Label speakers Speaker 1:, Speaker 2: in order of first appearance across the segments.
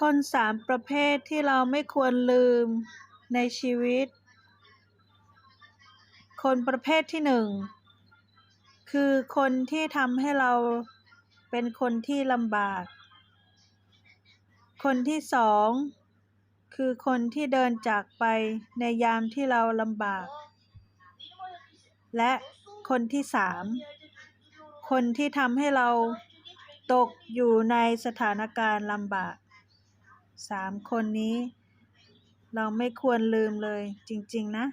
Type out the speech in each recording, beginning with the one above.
Speaker 1: คนสามประเภทที่เราไม่ควรลืมในชีวิต คนประเภทที่หนึ่งคือคนที่ทำให้เราเป็นคนที่ลำบาก คนที่สองคือคนที่เดินจากไปในยามที่เราลำบาก และคนที่สามคนที่ทำให้เราตกอยู่ในสถานการณ์ลำบาก สามคนนี้ เราไม่ควรลืมเลยจริง ๆ นะ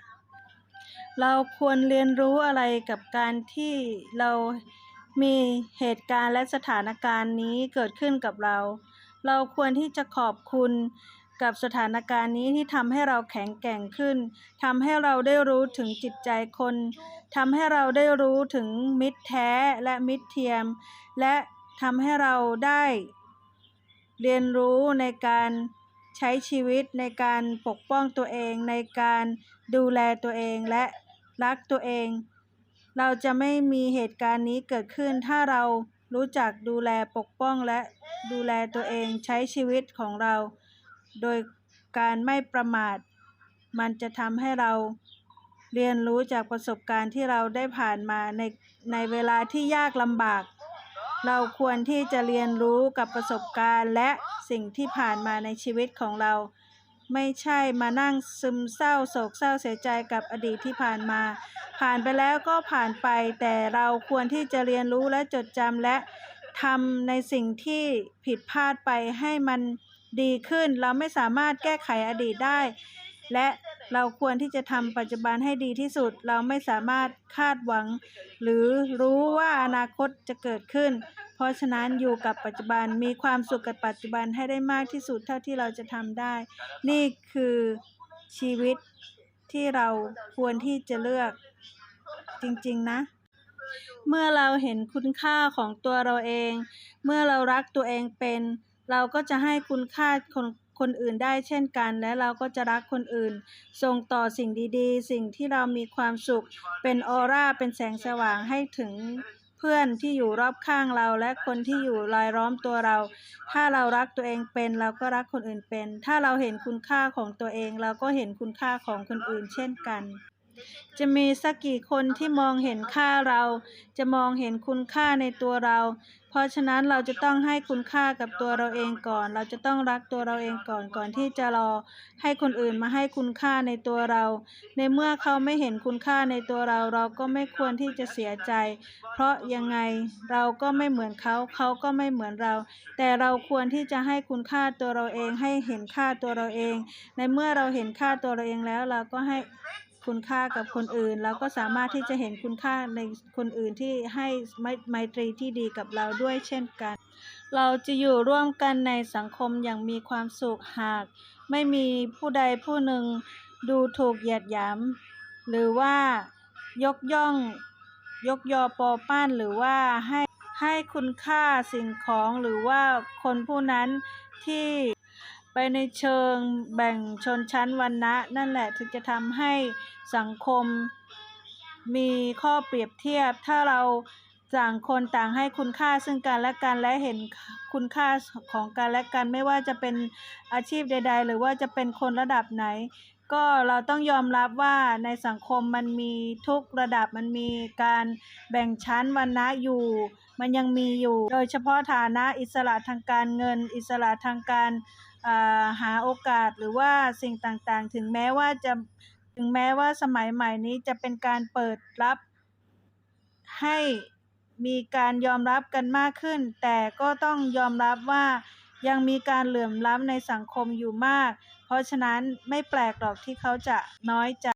Speaker 1: เราควรเรียนรู้อะไรกับการที่เรามีเหตุการณ์และสถานการณ์นี้เกิดขึ้นกับเรา เราควรที่จะขอบคุณกับสถานการณ์นี้ที่ทำให้เราแข็งแกร่งขึ้นทำให้เราได้รู้ถึงจิตใจคนทำให้เราได้รู้ถึงมิตรแท้และมิตรเทียม และทำให้เราได้ เรียนรู้ในการใช้ชีวิตในการปกป้องตัวเอง ในการดูแลตัวเองและรักตัวเอง เราจะไม่มีเหตุการณ์นี้เกิดขึ้น ถ้าเรารู้จักดูแลปกป้องและดูแลตัวเองใช้ชีวิตของเรา โดยการไม่ประมาท มันจะทำให้เราเรียนรู้จากประสบการณ์ที่เราได้ผ่านมาในในเวลาที่ยากลำบาก เราควรที่จะเรียนรู้กับประสบการณ์และสิ่งที่ผ่านมาในชีวิตของเรา ไม่ใช่มานั่งซึมเศร้าโศกเศร้าเสียใจกับอดีตที่ผ่านมา ผ่านไปแล้วก็ผ่านไป แต่เราควรที่จะเรียนรู้และจดจำและทำในสิ่งที่ผิดพลาดไปให้มันดีขึ้น เราไม่สามารถแก้ไขอดีตได้ และ เราควรที่จะทำปัจจุบันให้ดีที่สุด เราไม่สามารถคาดหวัง หรือรู้ว่าอนาคตจะเกิดขึ้น เพราะฉะนั้นอยู่กับปัจจุบันมีความสุขกับปัจจุบันให้ได้มากที่สุดเท่าที่เราจะทำได้ นี่คือชีวิตที่เราควรที่จะเลือกจริงๆนะ เมื่อเราเห็นคุณค่าของตัวเราเอง เมื่อเรารักตัวเองเป็น เราก็จะให้คุณค่าคน คนอื่นได้เช่นกัน และเราก็จะรักคนอื่น ส่งต่อสิ่งดีๆ สิ่งที่เรามีความสุข เป็นออร่า เป็นแสงสว่างให้ถึงเพื่อนที่อยู่รอบข้างเราและคนที่อยู่รายล้อมตัวเรา ถ้าเรารักตัวเองเป็น เราก็รักคนอื่นเป็น ถ้าเราเห็นคุณค่าของตัวเอง เราก็เห็นคุณค่าของคนอื่นเช่นกัน จะมีสักกี่คนที่มองเห็นค่าเรา จะมองเห็นคุณค่าในตัวเรา เพราะฉะนั้นเราจะต้องให้คุณค่ากับตัวเราเองก่อน เราจะต้องรักตัวเราเองก่อนก่อนที่จะรอ ให้คนอื่นมาให้คุณค่าในตัวเรา ในเมื่อเขาไม่เห็นคุณค่าในตัวเรา เราก็ไม่ควรที่จะเสียใจ เพราะยังไงเราก็ไม่เหมือนเขาเขาก็ไม่เหมือนเรา แต่เราควรที่จะให้คุณค่าตัวเราเอง ให้เห็นค่าตัวเราเอง ในเมื่อเราเห็นค่าตัวเราเองแล้วเราก็ให้ คุณค่ากับคนอื่น เราก็สามารถที่จะเห็นคุณค่าในคนอื่นที่ให้ไมตรีที่ดีกับเราด้วยเช่นกัน เราจะอยู่ร่วมกันในสังคมอย่างมีความสุขหาก ไม่มีผู้ใดผู้หนึ่งดูถูกเหยียดหยามหรือว่ายกย่องยกยอปอปั้นหรือว่าให้ให้คุณค่าสิ่งของหรือว่าคนผู้นั้นที่ ไปในเชิงแบ่งชนชั้นวรรณะ นั่นแหละถึงจะทำให้สังคมมีข้อเปรียบเทียบ ถ้าเราต่างคนต่างให้คุณค่าซึ่งกันและกันและเห็นคุณค่าของกันและกันไม่ว่าจะเป็นอาชีพใด ๆ หรือว่าจะเป็นคนระดับไหน ก็เราต้องยอมรับว่าในสังคมมันมีทุกระดับมันมีการแบ่งชั้นวรรณะอยู่ มันยังมีอยู่ โดยเฉพาะฐานะอิสระทางการเงิน อิสระทางการ หาโอกาสหรือว่าสิ่งต่างๆ ถึงแม้ว่าจะถึงแม้ว่าสมัยใหม่นี้จะเป็นการเปิดรับ ให้มีการยอมรับกันมากขึ้น แต่ก็ต้องยอมรับว่ายังมีการเหลื่อมล้ำในสังคมอยู่มาก เพราะฉะนั้นไม่แปลกหรอกที่เขาจะน้อยใจ